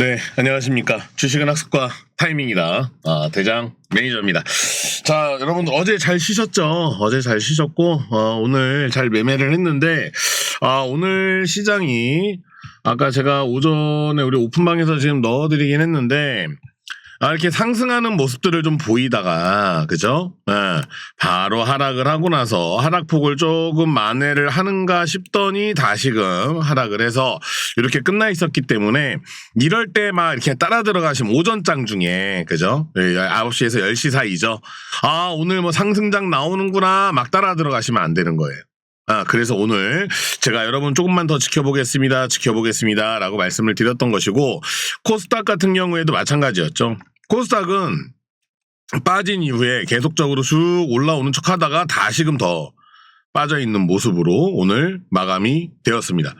네, 안녕하십니까. 주식은 학습과 타이밍이다. 아, 대장 매니저입니다. 자, 여러분들 어제 잘 쉬셨죠? 어제 잘 쉬셨고, 어, 오늘 잘 매매를 했는데, 아, 오늘 시장이 아까 제가 오전에 우리 오픈방에서 지금 넣어드리긴 했는데, 아, 이렇게 상승하는 모습들을 좀 보이다가, 그죠? 예, 바로 하락을 하고 나서 하락폭을 조금 만회를 하는가 싶더니 다시금 하락을 해서 이렇게 끝나 있었기 때문에 이럴 때 막 이렇게 따라 들어가시면 오전장 중에, 그죠? 예, 9시에서 10시 사이죠? 아, 오늘 뭐 상승장 나오는구나 막 따라 들어가시면 안 되는 거예요. 아, 그래서 오늘 제가 여러분 조금만 더 지켜보겠습니다. 지켜보겠습니다. 라고 말씀을 드렸던 것이고, 코스닥 같은 경우에도 마찬가지였죠. 코스닥은 빠진 이후에 계속적으로 쭉 올라오는 척 하다가 다시금 더 빠져 있는 모습으로 오늘 마감이 되었습니다.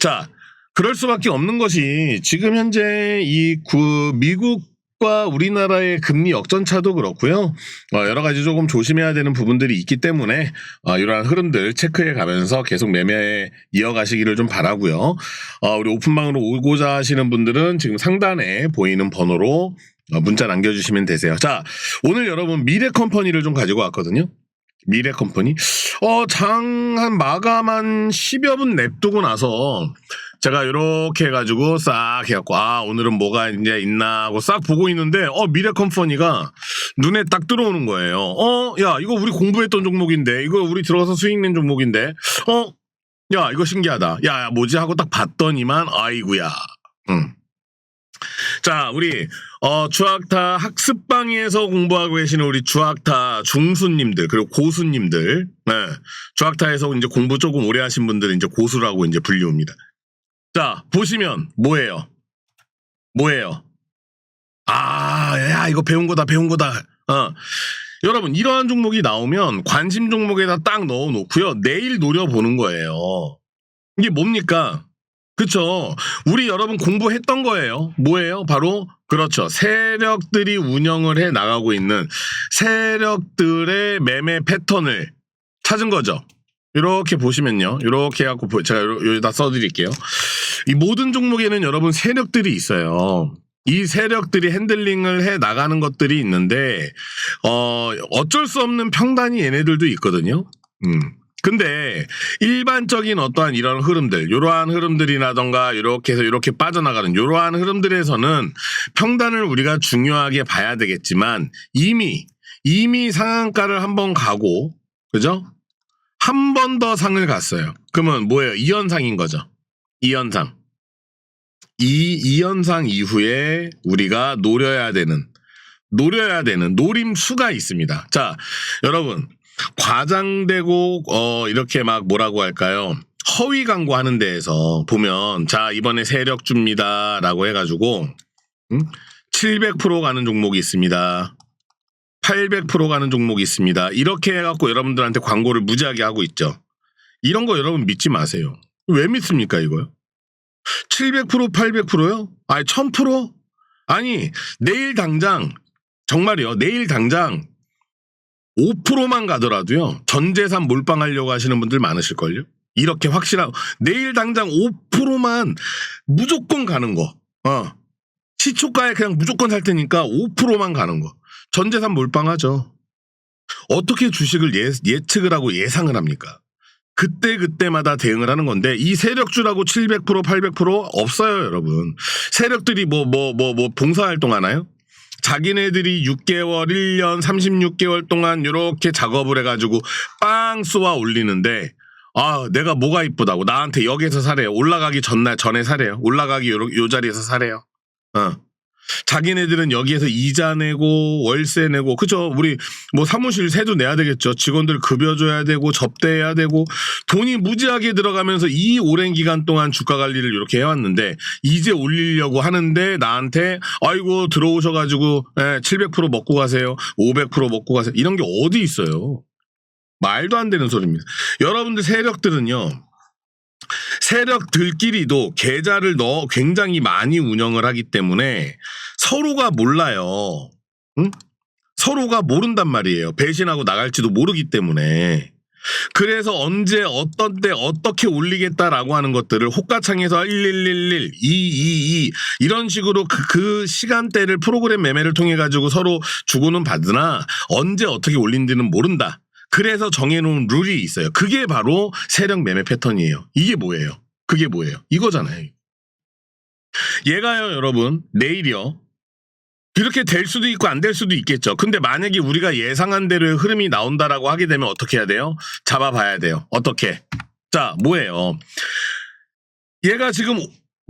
자, 그럴 수밖에 없는 것이 지금 현재 이 구- 미국 과 우리나라의 금리 역전차도 그렇고요. 어, 여러 가지 조금 조심해야 되는 부분들이 있기 때문에 어, 이러한 흐름들 체크해 가면서 계속 매매 이어가시기를 좀 바라고요. 어, 우리 오픈방으로 오고자 하시는 분들은 지금 상단에 보이는 번호로 어, 문자 남겨주시면 되세요. 자, 오늘 여러분 미래 컴퍼니를 좀 가지고 왔거든요. 미래 컴퍼니. 어, 장 한 마감 한 10여 분 냅두고 나서 제가 이렇게 해가지고 싹 해갖고 아 오늘은 뭐가 이제 있나 하고 싹 보고 있는데 어 미래 컴퍼니가 눈에 딱 들어오는 거예요. 어 야 이거 우리 공부했던 종목인데 이거 우리 들어가서 수익 낸 종목인데 어 야 이거 신기하다. 야, 야 뭐지 하고 딱 봤더니만 아이구야. 응. 자, 우리 어 주학타 학습 방에서 공부하고 계시는 우리 주학타 중수님들 그리고 고수님들, 네, 주학타에서 이제 공부 조금 오래 하신 분들은 이제 고수라고 이제 불리웁니다. 자, 보시면 뭐예요? 뭐예요? 아, 야 이거 배운 거다, 배운 거다. 어. 여러분 이러한 종목이 나오면 관심 종목에다 딱 넣어 놓고요 내일 노려보는 거예요. 이게 뭡니까? 그쵸. 우리 여러분 공부했던 거예요. 뭐예요? 바로, 그렇죠. 세력들이 운영을 해 나가고 있는 세력들의 매매 패턴을 찾은 거죠. 이렇게 보시면요. 이렇게 해갖고, 보- 제가 요- 여기다 써드릴게요. 이 모든 종목에는 여러분 세력들이 있어요. 이 세력들이 핸들링을 해 나가는 것들이 있는데, 어, 어쩔 수 없는 평단이 얘네들도 있거든요. 음. 근데 일반적인 어떠한 이런 흐름들, 이러한 흐름들이라던가 이렇게 해서 이렇게 빠져나가는 이러한 흐름들에서는 평단을 우리가 중요하게 봐야 되겠지만 이미 이미 상한가를 한번 가고 그죠? 한 번 더 상을 갔어요. 그러면 뭐예요? 이현상인 거죠. 이현상. 이 이현상 이후에 우리가 노려야 되는 노려야 되는 노림수가 있습니다. 자, 여러분 과장되고 어 이렇게 막 뭐라고 할까요? 허위 광고하는 데에서 보면 자 이번에 세력 줍니다라고 해가지고 음? 700% 가는 종목이 있습니다. 800% 가는 종목이 있습니다. 이렇게 해갖고 여러분들한테 광고를 무지하게 하고 있죠. 이런 거 여러분 믿지 마세요. 왜 믿습니까 이거요? 700% 800%요? 아니 1000%? 아니 내일 당장 정말이요. 내일 당장 5%만 가더라도요. 전 재산 몰빵하려고 하시는 분들 많으실걸요. 이렇게 확실한 내일 당장 5%만 무조건 가는 거. 어. 시초가에 그냥 무조건 살 테니까 5%만 가는 거. 전 재산 몰빵하죠. 어떻게 주식을 예, 예측을 하고 예상을 합니까? 그때 그때마다 대응을 하는 건데 이 세력주라고 700% 800% 없어요, 여러분. 세력들이 뭐 뭐 뭐 뭐 봉사활동 하나요? 자기네들이 6개월, 1년, 36개월 동안 이렇게 작업을 해가지고 빵 쏘아 올리는데 아 내가 뭐가 이쁘다고 나한테 여기서 사래요 올라가기 전날 전에 사래요 올라가기 요, 요 자리에서 사래요 어 자기네들은 여기에서 이자 내고 월세 내고 그죠? 우리 뭐 사무실 세도 내야 되겠죠. 직원들 급여 줘야 되고 접대해야 되고 돈이 무지하게 들어가면서 이 오랜 기간 동안 주가 관리를 이렇게 해왔는데 이제 올리려고 하는데 나한테 아이고 들어오셔가지고 예, 700% 먹고 가세요. 500% 먹고 가세요. 이런 게 어디 있어요? 말도 안 되는 소리입니다. 여러분들 세력들은요 세력들끼리도 계좌를 넣어 굉장히 많이 운영을 하기 때문에 서로가 몰라요. 응? 서로가 모른단 말이에요. 배신하고 나갈지도 모르기 때문에. 그래서 언제 어떤 때 어떻게 올리겠다라고 하는 것들을 호가창에서 1111, 222 이런 식으로 그, 그 시간대를 프로그램 매매를 통해 가지고 서로 주고는 받으나 언제 어떻게 올린지는 모른다. 그래서 정해놓은 룰이 있어요. 그게 바로 세력 매매 패턴이에요. 이게 뭐예요? 그게 뭐예요? 이거잖아요. 얘가요, 여러분, 내일이요. 이렇게 될 수도 있고 안 될 수도 있겠죠. 근데 만약에 우리가 예상한 대로의 흐름이 나온다라고 하게 되면 어떻게 해야 돼요? 잡아봐야 돼요. 어떻게? 자, 뭐예요? 얘가 지금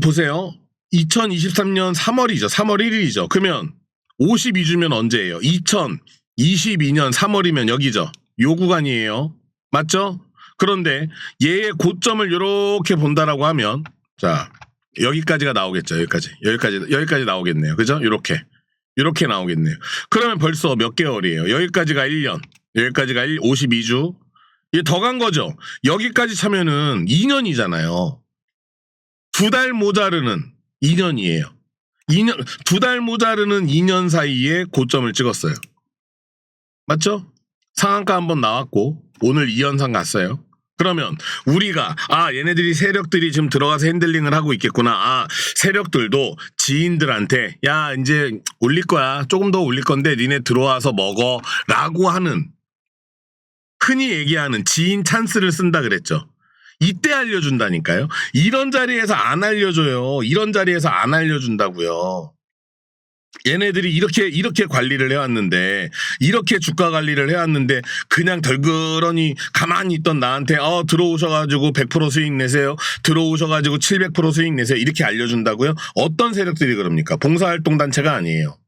보세요. 2023년 3월이죠. 3월 1일이죠. 그러면 52주면 언제예요? 2022년 3월이면 여기죠. 요 구간이에요. 맞죠? 그런데 얘의 고점을 이렇게 본다라고 하면 자 여기까지가 나오겠죠. 여기까지 여기까지 여기까지 나오겠네요. 그죠? 이렇게 이렇게 나오겠네요. 그러면 벌써 몇 개월이에요? 여기까지가 1년, 여기까지가 1, 52주. 이게 더 간 거죠. 여기까지 차면은 2년이잖아요. 두 달 모자르는 2년이에요. 2년 두 달 모자르는 2년 사이에 고점을 찍었어요. 맞죠? 상한가 한번 나왔고 오늘 2연상 갔어요. 그러면 우리가 아 얘네들이 세력들이 지금 들어가서 핸들링을 하고 있겠구나. 아 세력들도 지인들한테 야 이제 올릴 거야. 조금 더 올릴 건데 니네 들어와서 먹어라고 하는 흔히 얘기하는 지인 찬스를 쓴다 그랬죠. 이때 알려준다니까요. 이런 자리에서 안 알려줘요. 이런 자리에서 안 알려준다고요. 얘네들이 이렇게 이렇게 관리를 해왔는데 이렇게 주가 관리를 해왔는데 그냥 덜그러니 가만히 있던 나한테 어 들어오셔가지고 100% 수익 내세요. 들어오셔가지고 700% 수익 내세요. 이렇게 알려준다고요? 어떤 세력들이 그럽니까? 봉사활동 단체가 아니에요.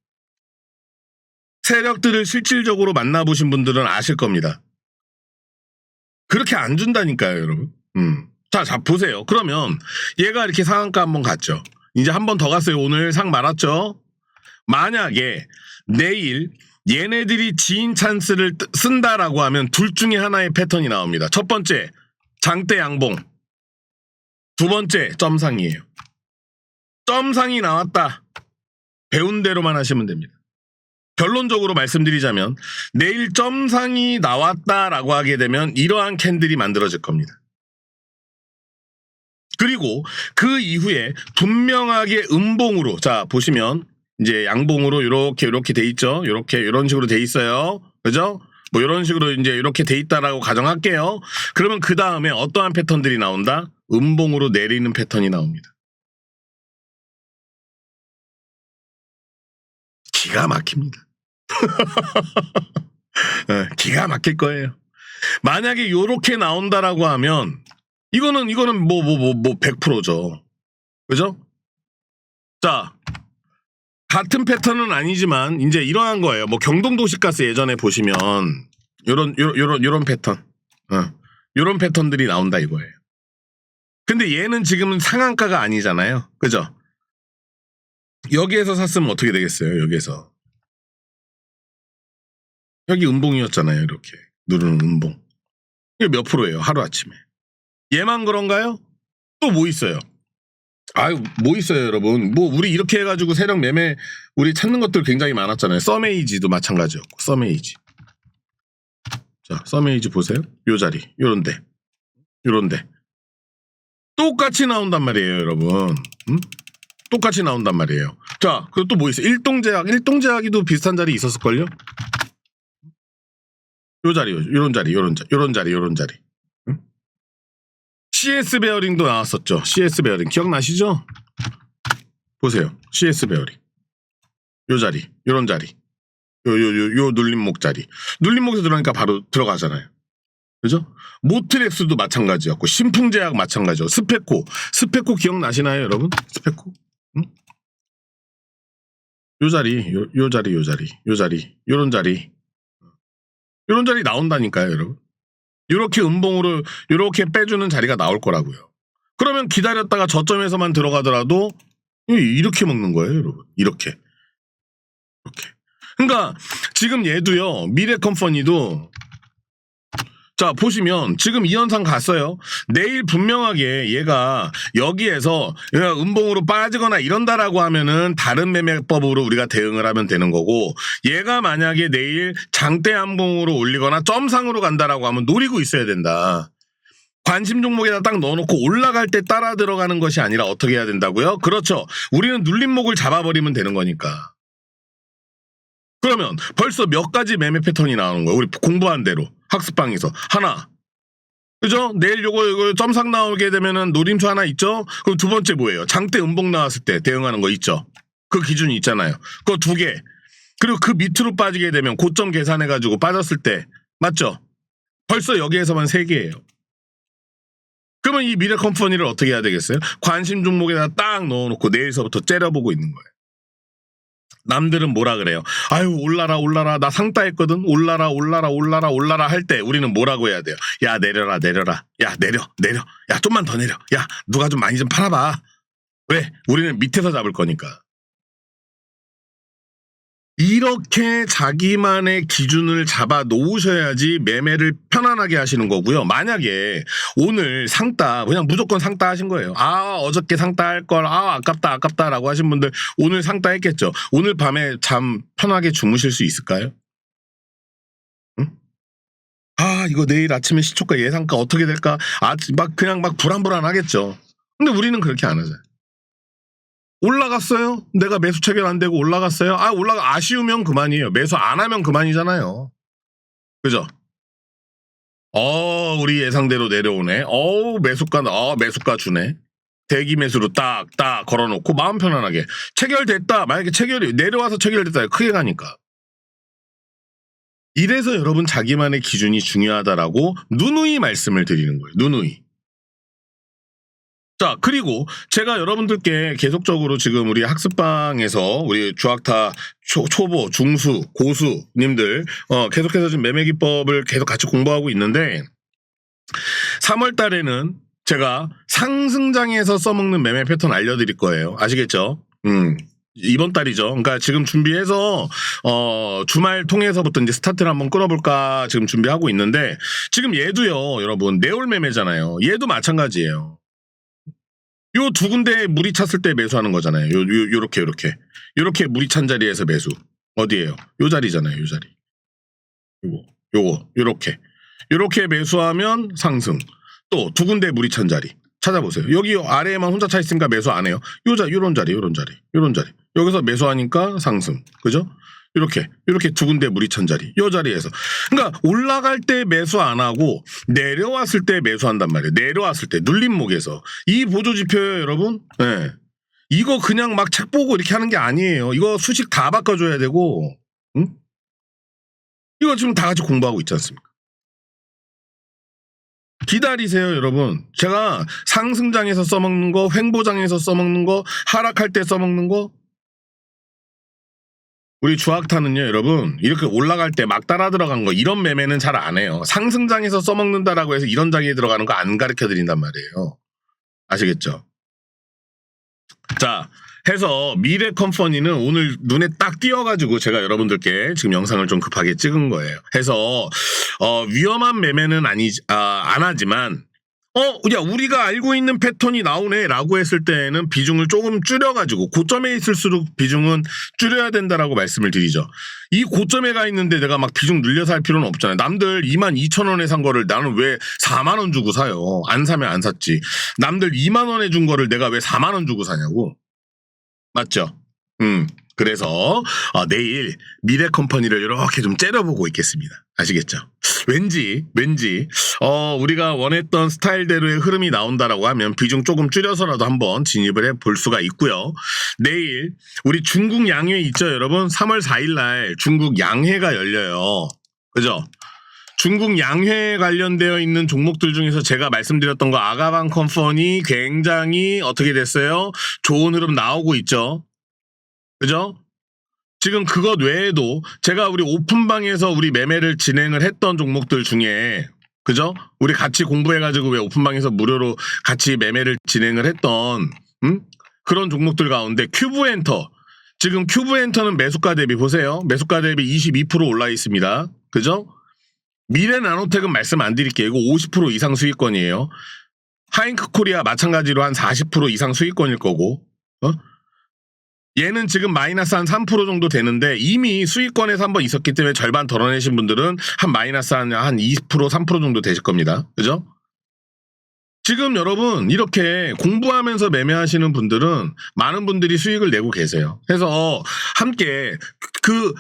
세력들을 실질적으로 만나보신 분들은 아실 겁니다. 그렇게 안 준다니까요 여러분. 음. 자, 자 보세요. 그러면 얘가 이렇게 상한가 한번 갔죠. 이제 한 번 더 갔어요. 오늘 상 말았죠 만약에 내일 얘네들이 지인 찬스를 뜨- 쓴다라고 하면 둘 중에 하나의 패턴이 나옵니다. 첫 번째, 장대 양봉. 두 번째, 점상이에요. 점상이 나왔다. 배운 대로만 하시면 됩니다. 결론적으로 말씀드리자면 내일 점상이 나왔다라고 하게 되면 이러한 캔들이 만들어질 겁니다. 그리고 그 이후에 분명하게 음봉으로 자 보시면 이제 양봉으로 이렇게 이렇게 돼 있죠. 이렇게 이런 식으로 돼 있어요. 그죠? 뭐 이런 식으로 이제 이렇게 돼 있다라고 가정할게요. 그러면 그 다음에 어떠한 패턴들이 나온다? 음봉으로 내리는 패턴이 나옵니다. 기가 막힙니다. 예, 기가 막힐 거예요. 만약에 요렇게 나온다라고 하면 이거는 이거는 뭐 뭐 뭐 뭐 100%죠. 그죠? 자, 같은 패턴은 아니지만 이제 이러한 거예요. 뭐 경동 도시가스 예전에 보시면 요런 요런 요런 패턴. 어. 요런 패턴들이 나온다 이거예요. 근데 얘는 지금은 상한가가 아니잖아요. 그죠? 여기에서 샀으면 어떻게 되겠어요? 여기에서. 여기 음봉이었잖아요. 이렇게. 누르는 음봉. 이게 몇 프로예요? 하루 아침에. 얘만 그런가요? 또 뭐 있어요? 아유, 뭐 있어요, 여러분. 뭐, 우리 이렇게 해가지고 세력 매매, 우리 찾는 것들 굉장히 많았잖아요. 썸에이지도 마찬가지였고, 썸에이지. 자, 썸에이지 보세요. 요 자리, 요런데. 요런데. 똑같이 나온단 말이에요, 여러분. 음? 똑같이 나온단 말이에요. 자, 그리고 또 뭐 있어요? 일동제약, 일동제약이도 비슷한 자리 있었을걸요? 요 자리, 요런 자리, 요런 자리, 요런 자리, 요런 자리. 응? CS 베어링도 나왔었죠. CS 베어링 기억나시죠? 보세요. CS 베어링. 요 자리, 요런 자리. 요, 요, 요, 요 눌림목 자리. 눌림목에서 들어가니까 바로 들어가잖아요. 그죠? 모트렉스도 마찬가지였고, 신풍제약 마찬가지고, 스페코. 스페코 기억나시나요, 여러분? 스페코? 응? 요 자리, 요, 요 자리, 요 자리, 요 자리, 요런 자리. 요런 자리 나온다니까요, 여러분. 이렇게 음봉으로 이렇게 빼주는 자리가 나올 거라고요. 그러면 기다렸다가 저점에서만 들어가더라도 이렇게 먹는 거예요, 여러분. 이렇게. 이렇게. 그러니까 지금 얘도요. 미래 컴퍼니도 자, 보시면 지금 이 현상 갔어요. 내일 분명하게 얘가 여기에서 음봉으로 빠지거나 이런다라고 하면은 다른 매매법으로 우리가 대응을 하면 되는 거고 얘가 만약에 내일 장대 한봉으로 올리거나 점상으로 간다라고 하면 노리고 있어야 된다. 관심 종목에다 딱 넣어놓고 올라갈 때 따라 들어가는 것이 아니라 어떻게 해야 된다고요? 그렇죠. 우리는 눌림목을 잡아버리면 되는 거니까. 그러면 벌써 몇 가지 매매 패턴이 나오는 거예요. 우리 공부한 대로 학습방에서 하나. 그죠? 내일 요거 요거 점상 나오게 되면은 노림수 하나 있죠? 그럼 두 번째 뭐예요? 장대 음봉 나왔을 때 대응하는 거 있죠? 그 기준이 있잖아요. 그거 두 개. 그리고 그 밑으로 빠지게 되면 고점 계산해 가지고 빠졌을 때 맞죠? 벌써 여기에서만 세 개예요. 그러면 이 미래 컴퍼니를 어떻게 해야 되겠어요? 관심 종목에다 딱 넣어놓고 내일서부터 째려보고 있는 거예요. 남들은 뭐라 그래요? 아유 올라라 올라라 나 상따했거든 올라라 올라라 올라라 올라라 할 때 우리는 뭐라고 해야 돼요? 야 내려라 내려라 야 내려 내려 야 좀만 더 내려 야 누가 좀 많이 좀 팔아봐 왜? 우리는 밑에서 잡을 거니까 이렇게 자기만의 기준을 잡아 놓으셔야지 매매를 편안하게 하시는 거고요. 만약에 오늘 상따 그냥 무조건 상따 하신 거예요. 아 어저께 상따 할 걸 아 아깝다 아깝다라고 하신 분들 오늘 상따 했겠죠. 오늘 밤에 잠 편하게 주무실 수 있을까요? 응? 아 이거 내일 아침에 시초가 예상가 어떻게 될까? 아막 그냥 막 불안불안하겠죠. 근데 우리는 그렇게 안 하잖아요. 올라갔어요? 내가 매수 체결 안 되고 올라갔어요? 아, 올라가, 아쉬우면 그만이에요. 매수 안 하면 그만이잖아요. 그죠? 어, 우리 예상대로 내려오네. 어우, 매수가, 어, 매수가 주네. 대기 매수로 딱, 딱 걸어놓고 마음 편안하게. 체결됐다. 만약에 체결이, 내려와서 체결됐다. 크게 가니까. 이래서 여러분 자기만의 기준이 중요하다라고 누누이 말씀을 드리는 거예요. 누누이. 자, 그리고 제가 여러분들께 계속적으로 지금 우리 학습방에서 우리 주학타 초, 초보, 중수, 고수님들 어, 계속해서 지금 매매 기법을 계속 같이 공부하고 있는데 3월 달에는 제가 상승장에서 써먹는 매매 패턴 알려드릴 거예요. 아시겠죠? 음. 이번 달이죠. 그러니까 지금 준비해서 어 주말 통해서부터 이제 스타트를 한번 끌어볼까 지금 준비하고 있는데 지금 얘도요, 여러분 내올 매매잖아요. 얘도 마찬가지예요. 요 두 군데 물이 찼을 때 매수하는 거잖아요. 요, 요, 요렇게, 요렇게. 요렇게 물이 찬 자리에서 매수. 어디에요? 요 자리잖아요, 요 자리. 요거, 요거, 요렇게. 요렇게 매수하면 상승. 또 두 군데 물이 찬 자리. 찾아보세요. 여기 아래에만 혼자 차 있으니까 매수 안 해요. 요 자, 요런 자리, 요런 자리, 요런 자리. 여기서 매수하니까 상승. 그죠? 이렇게 이렇게 두 군데 물이 찬 자리 요 자리에서. 그러니까 올라갈 때 매수 안 하고 내려왔을 때 매수한단 말이에요. 내려왔을 때 눌림목에서. 이 보조 지표예요 여러분? 예. 이거 그냥 막 책 보고 이렇게 하는 게 아니에요. 이거 수식 다 바꿔줘야 되고 응? 이거 지금 다 같이 공부하고 있지 않습니까? 기다리세요 여러분. 제가 상승장에서 써먹는 거 횡보장에서 써먹는 거 하락할 때 써먹는 거 우리 주학타는요, 여러분, 이렇게 올라갈 때 막 따라 들어간 거, 이런 매매는 잘 안 해요. 상승장에서 써먹는다라고 해서 이런 장에 들어가는 거 안 가르쳐 드린단 말이에요. 아시겠죠? 자, 해서 미래 컴퍼니는 오늘 눈에 딱 띄어가지고 제가 여러분들께 지금 영상을 좀 급하게 찍은 거예요. 해서, 어, 위험한 매매는 아니, 아, 안 하지만, 어, 야, 우리가 알고 있는 패턴이 나오네, 라고 했을 때는 비중을 조금 줄여가지고, 고점에 있을수록 비중은 줄여야 된다라고 말씀을 드리죠. 이 고점에 가 있는데 내가 막 비중 늘려서 할 필요는 없잖아요. 남들 2만 2천 원에 산 거를 나는 왜 4만 원 주고 사요? 안 사면 안 샀지. 남들 2만 원에 준 거를 내가 왜 4만 원 주고 사냐고. 맞죠? 음. 그래서 어, 내일 미래 컴퍼니를 이렇게 좀 째려보고 있겠습니다. 아시겠죠? 왠지 왠지 어, 우리가 원했던 스타일대로의 흐름이 나온다라고 하면 비중 조금 줄여서라도 한번 진입을 해 볼 수가 있고요. 내일 우리 중국 양회 있죠, 여러분? 3월 4일 날 중국 양회가 열려요. 그죠? 중국 양회에 관련되어 있는 종목들 중에서 제가 말씀드렸던 거 아가방 컴퍼니 굉장히 어떻게 됐어요? 좋은 흐름 나오고 있죠. 그죠? 지금 그것 외에도 제가 우리 오픈방에서 우리 매매를 진행을 했던 종목들 중에 그죠? 우리 같이 공부해가지고 왜 오픈방에서 무료로 같이 매매를 진행을 했던 음? 그런 종목들 가운데 큐브엔터 지금 큐브엔터는 매수가 대비 보세요. 매수가 대비 22% 올라 있습니다. 그죠? 미래 나노텍은 말씀 안 드릴게요. 이거 50% 이상 수익권이에요. 하잉크 코리아 마찬가지로 한 40% 이상 수익권일 거고, 어? 얘는 지금 마이너스 한 3% 정도 되는데 이미 수익권에서 한번 있었기 때문에 절반 덜어내신 분들은 한 마이너스 한, 한 20% 3% 정도 되실 겁니다. 그죠? 지금 여러분 이렇게 공부하면서 매매하시는 분들은 많은 분들이 수익을 내고 계세요. 그래서 함께 그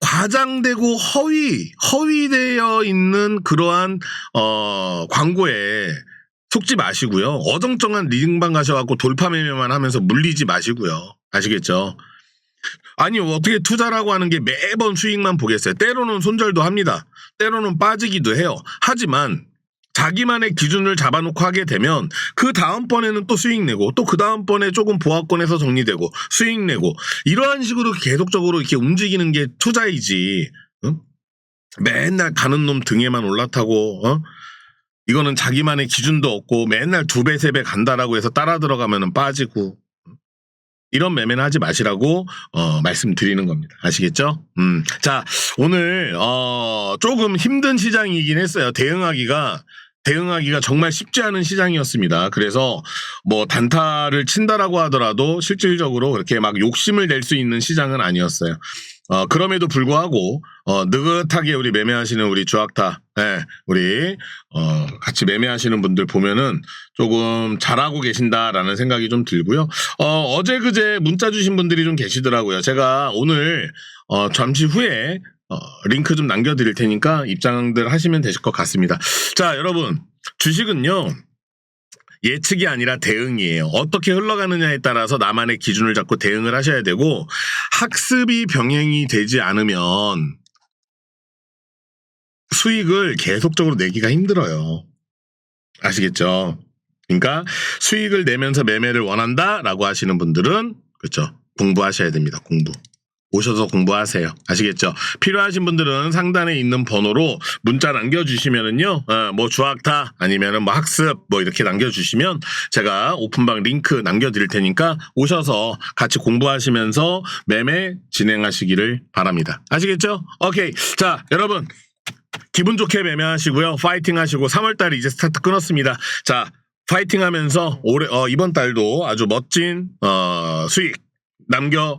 과장되고 허위 허위되어 있는 그러한 어 광고에 속지 마시고요. 어정쩡한 리딩방 가셔갖고 돌파 매매만 하면서 물리지 마시고요. 아시겠죠? 아니 어떻게 투자라고 하는 게 매번 수익만 보겠어요. 때로는 손절도 합니다. 때로는 빠지기도 해요. 하지만 자기만의 기준을 잡아놓고 하게 되면 그 다음번에는 또 수익 내고 또 그 다음번에 조금 보합권에서 정리되고 수익 내고 이러한 식으로 계속적으로 이렇게 움직이는 게 투자이지 응? 맨날 가는 놈 등에만 올라타고 어? 이거는 자기만의 기준도 없고 맨날 두 배 세 배 간다라고 해서 따라 들어가면 빠지고 이런 매매는 하지 마시라고 어, 말씀드리는 겁니다. 아시겠죠? 음. 자, 오늘 어, 조금 힘든 시장이긴 했어요. 대응하기가 대응하기가 정말 쉽지 않은 시장이었습니다. 그래서 뭐 단타를 친다라고 하더라도 실질적으로 그렇게 막 욕심을 낼 수 있는 시장은 아니었어요. 어, 그럼에도 불구하고 어, 느긋하게 우리 매매하시는 우리 주학타, 예, 우리 어, 같이 매매하시는 분들 보면은 조금 잘하고 계신다라는 생각이 좀 들고요. 어, 어제 그제 문자 주신 분들이 좀 계시더라고요. 제가 오늘 어, 잠시 후에 어, 링크 좀 남겨드릴 테니까 입장들 하시면 되실 것 같습니다. 자, 여러분 주식은요. 예측이 아니라 대응이에요. 어떻게 흘러가느냐에 따라서 나만의 기준을 잡고 대응을 하셔야 되고 학습이 병행이 되지 않으면 수익을 계속적으로 내기가 힘들어요. 아시겠죠? 그러니까 수익을 내면서 매매를 원한다라고 하시는 분들은 그렇죠. 공부하셔야 됩니다. 공부. 오셔서 공부하세요. 아시겠죠? 필요하신 분들은 상단에 있는 번호로 문자 남겨주시면은요, 어, 뭐 주학타 아니면은 뭐 학습 뭐 이렇게 남겨주시면 제가 오픈방 링크 남겨드릴 테니까 오셔서 같이 공부하시면서 매매 진행하시기를 바랍니다. 아시겠죠? 오케이. 자, 여러분. 기분 좋게 매매하시고요. 파이팅 하시고 3월달에 이제 스타트 끊었습니다. 자, 파이팅 하면서 올해, 어, 이번 달도 아주 멋진, 어, 수익 남겨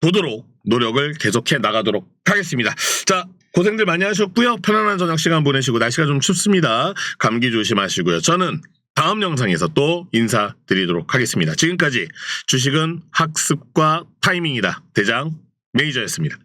보도록 노력을 계속해 나가도록 하겠습니다. 자, 고생들 많이 하셨고요. 편안한 저녁 시간 보내시고 날씨가 좀 춥습니다. 감기 조심하시고요. 저는 다음 영상에서 또 인사드리도록 하겠습니다. 지금까지 주식은 학습과 타이밍이다. 대장 메이저였습니다.